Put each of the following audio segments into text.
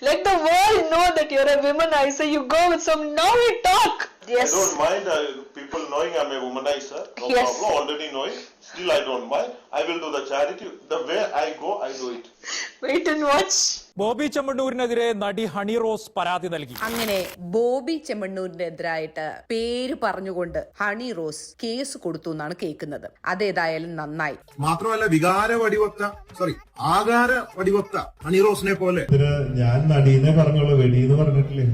Let the world know that you're a womanizer. You go with some naughty talk. Yes. I don't mind uh, people knowing I'm a womanizer. No Yes. problem. Already knowing. Still, I don't mind. I will do the charity. The way I go, I do it. Wait and watch. Bobby ചെമ്മണ്ണൂരിനെതിരെ നടി ഹണി റോസ് പരാതി നൽകി. അങ്ങനെ ബോബി ചെമ്മണ്ണൂരിനെതിരായിട്ട് പേര് പറഞ്ഞുകൊണ്ട് Honey Rose case കൊടുത്തു എന്നാണ് കേൾക്കുന്നത്. അതേതായാലും നന്നായി. മാത്രമല്ല വികാര വടിവത്ത സോറി ആകാര വടിവക്ത ഹണി റോസിനെ പോലെ. ഇതിന് ഞാൻ നടീനെ പറഞ്ഞോളൂ എന്ന് പറഞ്ഞിട്ടില്ലേ?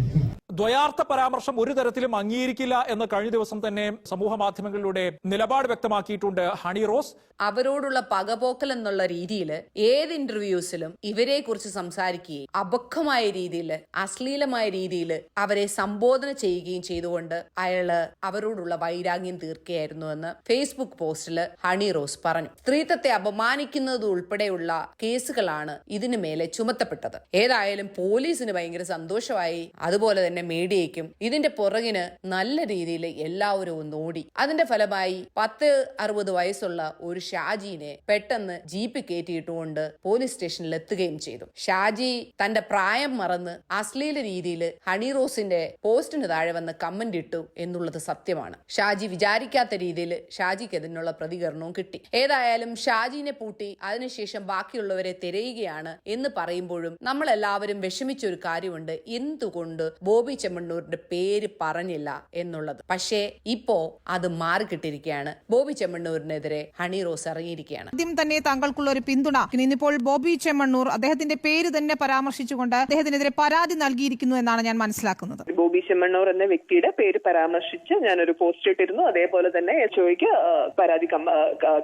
ദ്വയാർത്ഥ പരാമർശം ഒരു തരത്തിലും അംഗീകരിക്കില്ല എന്ന് കഴിഞ്ഞ ദിവസം തന്നെ സമൂഹ മാധ്യമങ്ങളിലൂടെ നിലപാട് വ്യക്തമാക്കിയിട്ടുണ്ട് ഹണി റോസ്. അവരോടുള്ള പകപോക്കൽ എന്നുള്ള രീതിയിൽ ഏത് ഇന്റർവ്യൂസിലും ഇവരെ കുറിച്ച് സംസാരിക്കുകയും അപക്വമായ രീതിയിൽ അശ്ലീലമായ രീതിയിൽ അവരെ സംബോധന ചെയ്യുകയും ചെയ്തുകൊണ്ട് അയാൾ അവരോടുള്ള വൈരാഗ്യം തീർക്കുകയായിരുന്നു എന്ന് ഫേസ്ബുക്ക് പോസ്റ്റിൽ ഹണി റോസ് പറഞ്ഞു. സ്ത്രീത്വത്തെ അപമാനിക്കുന്നത് ഉൾപ്പെടെയുള്ള കേസുകളാണ് ഇതിനു മേലെ ചുമത്തപ്പെട്ടത്. ഏതായാലും പോലീസിന് ഭയങ്കര സന്തോഷമായി. അതുപോലെ തന്നെ മീഡിയയ്ക്കും ഇതിന്റെ പുറകിന് നല്ല രീതിയിൽ എല്ലാവരും ഒന്ന് ഓടി. അതിന്റെ ഫലമായി പത്ത് അറുപത് വയസ്സുള്ള ഒരു ഷാജിനെ പെട്ടെന്ന് ജീപ്പ് കയറ്റിയിട്ടുകൊണ്ട് പോലീസ് സ്റ്റേഷനിൽ എത്തുകയും ചെയ്തു. ഷാജി തന്റെ പ്രായം മറന്ന് അശ്ലീല രീതിയിൽ ഹണി റോസിന്റെ പോസ്റ്റിന് താഴെ വന്ന് കമന്റ് ഇട്ടു എന്നുള്ളത് സത്യമാണ്. ഷാജി വിചാരിക്കാത്ത രീതിയിൽ ഷാജിക്ക് അതിനുള്ള പ്രതികരണവും കിട്ടി. ഏതായാലും ഷാജിനെ പൂട്ടി അതിനുശേഷം ബാക്കിയുള്ളവരെ തിരയുകയാണ് എന്ന് പറയുമ്പോഴും നമ്മൾ എല്ലാവരും വിഷമിച്ച ഒരു കാര്യമുണ്ട്. എന്തുകൊണ്ട് ബോബി ചെമ്മണ്ണൂരിന്റെ പേര് പറഞ്ഞില്ല എന്നുള്ളത്. പക്ഷേ ഇപ്പോ അത് മാറിക്കിട്ടിരിക്കുകയാണ്. ബോബി ചെമ്മണ്ണൂരിനെതിരെ ഹണി റോസ് ഇറങ്ങിയിരിക്കുകയാണ്. ആദ്യം തന്നെ താങ്കൾക്കുള്ള ഒരു പിന്തുണ. ഇന്നിപ്പോൾ ബോബി ചെമ്മണ്ണൂർ അദ്ദേഹത്തിന്റെ പേര് തന്നെ പരാമർശിച്ചുകൊണ്ട് അദ്ദേഹത്തിനെതിരെ പരാതി നൽകിയിരിക്കുന്നു എന്നാണ് ഞാൻ മനസ്സിലാക്കുന്നത്. ബോബി ചെമ്മണ്ണൂർ എന്ന വ്യക്തിയുടെ പേര് പരാമർശിച്ച് ഞാനൊരു പോസ്റ്റ് ഇട്ടിരുന്നു. അതേപോലെ തന്നെ എച്ച്ഒയ്ക്ക് പരാതി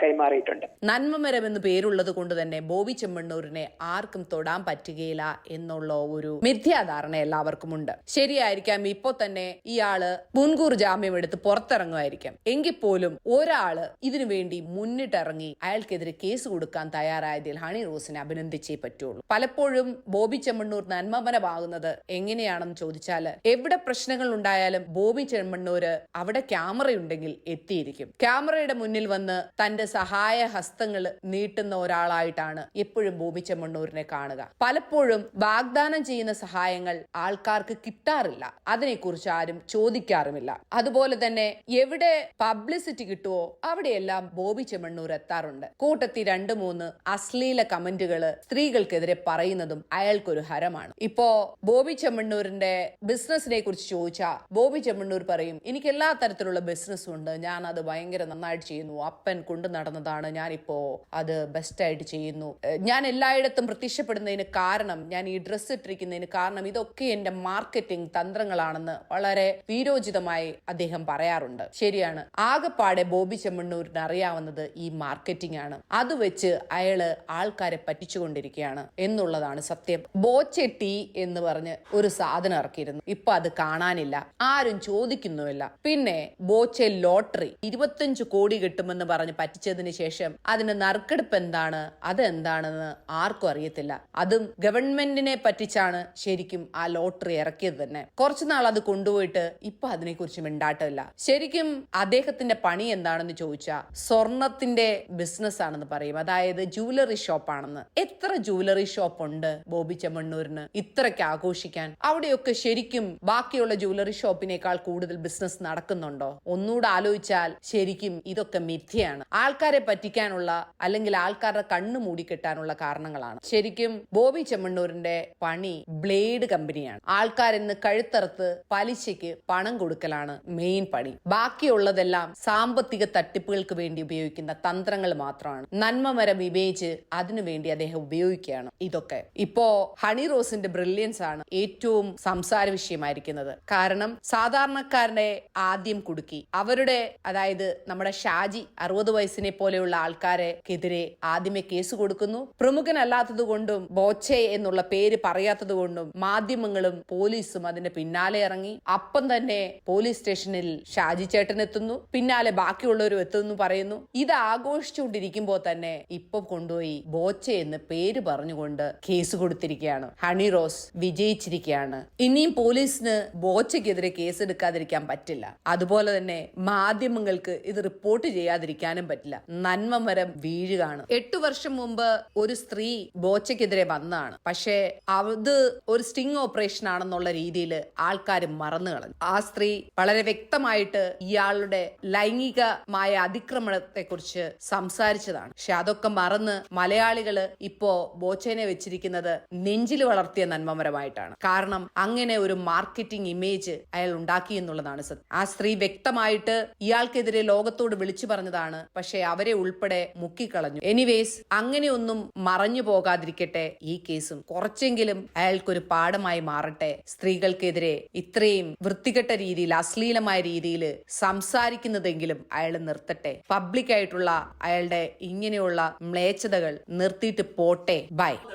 കൈമാറിയിട്ടുണ്ട്. നന്മമരം എന്ന് പേരുള്ളത് കൊണ്ട് തന്നെ ബോബി ചെമ്മണ്ണൂരിനെ ആർക്കും തൊടാൻ പറ്റുകയില്ല എന്നുള്ള ഒരു മിഥ്യാധാരണ എല്ലാവർക്കും ഉണ്ട് ശരിയായിരിക്കാം ഇപ്പൊ തന്നെ ഇയാൾ മുൻകൂർ ജാമ്യം എടുത്ത് പുറത്തിറങ്ങുമായിരിക്കാം. എങ്കിൽ പോലും ഒരാൾ ഇതിനു വേണ്ടി മുന്നിട്ടിറങ്ങി അയാൾക്കെതിരെ കേസ് കൊടുക്കാൻ തയ്യാറായതിൽ ഹണി റോസിനെ അഭിനന്ദിച്ചേ പറ്റുള്ളൂ. പലപ്പോഴും ബോബി ചെമ്മണ്ണൂർ നന്മമനമാകുന്നത് എങ്ങനെയാണെന്ന് ചോദിച്ചാൽ എവിടെ പ്രശ്നങ്ങൾ ഉണ്ടായാലും ബോബി ചെമ്മണ്ണൂര് അവിടെ ക്യാമറയുണ്ടെങ്കിൽ എത്തിയിരിക്കും. ക്യാമറയുടെ മുന്നിൽ വന്ന് തന്റെ സഹായ ഹസ്തങ്ങൾ നീട്ടുന്ന ഒരാളായിട്ടാണ് എപ്പോഴും ബോബി ചെമ്മണ്ണൂരിനെ കാണുക. പലപ്പോഴും വാഗ്ദാനം ചെയ്യുന്ന സഹായങ്ങൾ ആൾക്കാർക്ക് കിട്ടാറില്ല. അതിനെക്കുറിച്ച് ആരും ചോദിക്കാറുമില്ല. അതുപോലെ തന്നെ എവിടെ പബ്ലിസിറ്റി കിട്ടുമോ അവിടെയെല്ലാം ബോബി ചെമ്മണ്ണൂർ എത്താറുണ്ട്. കൂട്ടത്തി രണ്ട് മൂന്ന് അശ്ലീല കമന്റുകൾ സ്ത്രീകൾക്കെതിരെ പറയുന്നതും അയാൾക്കൊരു ഹരമാണ്. ഇപ്പോ ബോബി ചെമ്മണ്ണൂരിന്റെ ബിസിനസിനെ കുറിച്ച് ചോദിച്ചാൽ ബോബി ചെമ്മണ്ണൂർ പറയും എനിക്ക് എല്ലാ തരത്തിലുള്ള ബിസിനസ്സും ഉണ്ട്. ഞാൻ അത് ഭയങ്കര നന്നായിട്ട് ചെയ്യുന്നു. അപ്പൻ കൊണ്ടു നടന്നതാണ് ഞാനിപ്പോ അത് ബെസ്റ്റ് ആയിട്ട് ചെയ്യുന്നു. ഞാൻ എല്ലായിടത്തും പ്രത്യക്ഷപ്പെടുന്നതിന് കാരണം ഞാൻ ഈ ഡ്രസ്സ് ഇട്ടിരിക്കുന്നതിന് കാരണം ഇതൊക്കെ എന്റെ മാർക്കറ്റിംഗ് തന്ത്രങ്ങളാണെന്ന് വളരെ വീരോചിതമായി അദ്ദേഹം പറയാറുണ്ട്. ശരിയാണ് ആകെപ്പാടെ ബോബി ചെമ്മണ്ണൂരിന് അറിയാവുന്നത് ഈ മാർക്കറ്റിംഗ് ആണ് അത് വെച്ച് അയാൾ ആൾക്കാരെ പറ്റിച്ചുകൊണ്ടിരിക്കുകയാണ് എന്നുള്ളതാണ് സത്യം. ബോച്ചെട്ടി എന്ന് പറഞ്ഞ് ഒരു സാധനം ഇറക്കിയിരുന്നു. ഇപ്പൊ അത് കാണാനില്ല ആരും ചോദിക്കുന്നുമില്ല. പിന്നെ ബോച്ചെ ലോട്ടറി ഇരുപത്തഞ്ച് കോടി കിട്ടുമെന്ന് പറഞ്ഞ് പറ്റിച്ചതിന് ശേഷം അതിന് നറുക്കെടുപ്പ് എന്താണ് അതെന്താണെന്ന് ആർക്കും അറിയത്തില്ല. അതും ഗവൺമെന്റിനെ പറ്റിച്ചാണ് ശരിക്കും ആ ലോട്ടറി ഇറക്കിയത് തന്നെ. കുറച്ചു നാൾ അത് കൊണ്ടുപോയിട്ട് ഇപ്പൊ അതിനെക്കുറിച്ച് മിണ്ടാട്ടമില്ല. ശരിക്കും അദ്ദേഹത്തിന്റെ പണി എന്താണെന്ന് ചോദിച്ചാൽ സ്വർണത്തിന്റെ ബിസിനസ് ആണെന്ന് പറയും. അതായത് ജുവലറി ഷോപ്പ് ആണെന്ന്. എത്ര ജുവലറി ഷോപ്പ് ഉണ്ട് ബോബി ചെമ്മണ്ണൂരിന്? ഇത്രയ്ക്ക് ആഘോഷിക്കാൻ. അവിടെയൊക്കെ ശരിക്കും ബാക്കിയുള്ള ജുവലറി ഷോപ്പിനേക്കാൾ കൂടുതൽ ബിസിനസ് നടക്കുന്നുണ്ടോ? ഒന്നുകൂടെ ആലോചിച്ചാൽ ശരിക്കും ഇതൊക്കെ മിഥ്യയാണ്. ആൾക്കാരെ പറ്റിക്കാനുള്ള അല്ലെങ്കിൽ ആൾക്കാരുടെ കണ്ണു മൂടിക്കെട്ടാനുള്ള കാരണങ്ങളാണ്. ശരിക്കും ബോബി ചെമ്മണ്ണൂരിന്റെ പണി ബ്ലേഡ് കമ്പനിയാണ്. ആൾക്കാരെന്ന് കഴുത്തറുത്ത് പലിശയ്ക്ക് പണം കൊടുക്കലാണ് മെയിൻ പണി. ബാക്കിയുള്ളതെല്ലാം സാമ്പത്തിക തട്ടിപ്പുകൾക്ക് വേണ്ടി ഉപയോഗിക്കുന്ന തന്ത്രങ്ങൾ മാത്രമാണ്. നന്മമരം ഇമേജ് അതിനുവേണ്ടി അദ്ദേഹം ഉപയോഗിക്കുകയാണ്. ഇതൊക്കെ. ഇപ്പോ ഹണി റോസിന്റെ ബ്രില്യൻസ് ആണ് ഏറ്റവും സംസാര വിഷയമായിരിക്കുന്നത്. കാരണം സാധാരണക്കാരനെ ആദ്യം കുടുക്കി. അവരുടെ അതായത് നമ്മുടെ ഷാജി അറുപത് വയസ്സിനെ പോലെയുള്ള ആൾക്കാരെക്കെതിരെ ആദ്യമേ കേസ് കൊടുക്കുന്നു. പ്രമുഖനല്ലാത്തത് കൊണ്ടും ബോച്ചെ എന്നുള്ള പേര് പറയാത്തത് കൊണ്ടും മാധ്യമങ്ങളും പോലീസും അതിനെ അതിന്റെ പിന്നാലെ ഇറങ്ങി. അപ്പം തന്നെ പോലീസ് സ്റ്റേഷനിൽ ഷാജി ചേട്ടൻ എത്തുന്നു. പിന്നാലെ ബാക്കിയുള്ളവരും എത്തുന്നു പറയുന്നു. ഇത് ആഘോഷിച്ചുകൊണ്ടിരിക്കുമ്പോൾ തന്നെ ഇപ്പൊ കൊണ്ടുപോയി ബോച്ച എന്ന് പേര് പറഞ്ഞുകൊണ്ട് കേസ് കൊടുത്തിരിക്കുകയാണ്. ഹണി റോസ് വിജയിച്ചിരിക്കുകയാണ്. ഇനിയും പോലീസിന് ബോച്ചയ്ക്കെതിരെ കേസ് എടുക്കാതിരിക്കാൻ പറ്റില്ല. അതുപോലെ തന്നെ മാധ്യമങ്ങൾക്ക് ഇത് റിപ്പോർട്ട് ചെയ്യാതിരിക്കാനും പറ്റില്ല. നന്മമരം വീഴുകയാണ്. എട്ടു വർഷം മുമ്പ് ഒരു സ്ത്രീ ബോച്ചയ്ക്കെതിരെ വന്നതാണ്. പക്ഷേ അത് ഒരു സ്റ്റിംഗ് ഓപ്പറേഷൻ ആണെന്നുള്ള രീതിയിൽ ആൾക്കാർ മറന്നു കളഞ്ഞു. ആ സ്ത്രീ വളരെ വ്യക്തമായിട്ട് ഇയാളുടെ ലൈംഗികമായ അതിക്രമണത്തെ കുറിച്ച് സംസാരിച്ചതാണ്. പക്ഷെ അതൊക്കെ മറന്ന് മലയാളികൾ ഇപ്പോ ബോച്ചേനെ വെച്ചിരിക്കുന്നത് നെഞ്ചിൽ വളർത്തിയ നന്മമരമായിട്ടാണ്. കാരണം അങ്ങനെ ഒരു മാർക്കറ്റിംഗ് ഇമേജ് അയാൾ ഉണ്ടാക്കി എന്നുള്ളതാണ് സത്യം. ആ സ്ത്രീ വ്യക്തമായിട്ട് ഇയാൾക്കെതിരെ ലോകത്തോട് വിളിച്ചു പറഞ്ഞതാണ്. പക്ഷെ അവരെ ഉൾപ്പെടെ മുക്കിക്കളഞ്ഞു. എനിവേസ് അങ്ങനെയൊന്നും മറഞ്ഞു പോകാതിരിക്കട്ടെ ഈ കേസും. കുറച്ചെങ്കിലും അയാൾക്കൊരു പാഠമായി മാറട്ടെ. സ്ത്രീകൾക്കെതിരെ ഇത്രയും വൃത്തികെട്ട രീതിയിൽ അശ്ലീലമായ രീതിയിൽ സംസാരിക്കുന്നതെങ്കിലും അയാൾ നിർത്തട്ടെ. പബ്ലിക്കായിട്ടുള്ള അയാളുടെ ഇങ്ങനെയുള്ള മ്ലേച്ഛതകൾ നിർത്തിയിട്ട് പോട്ടെ. ബൈ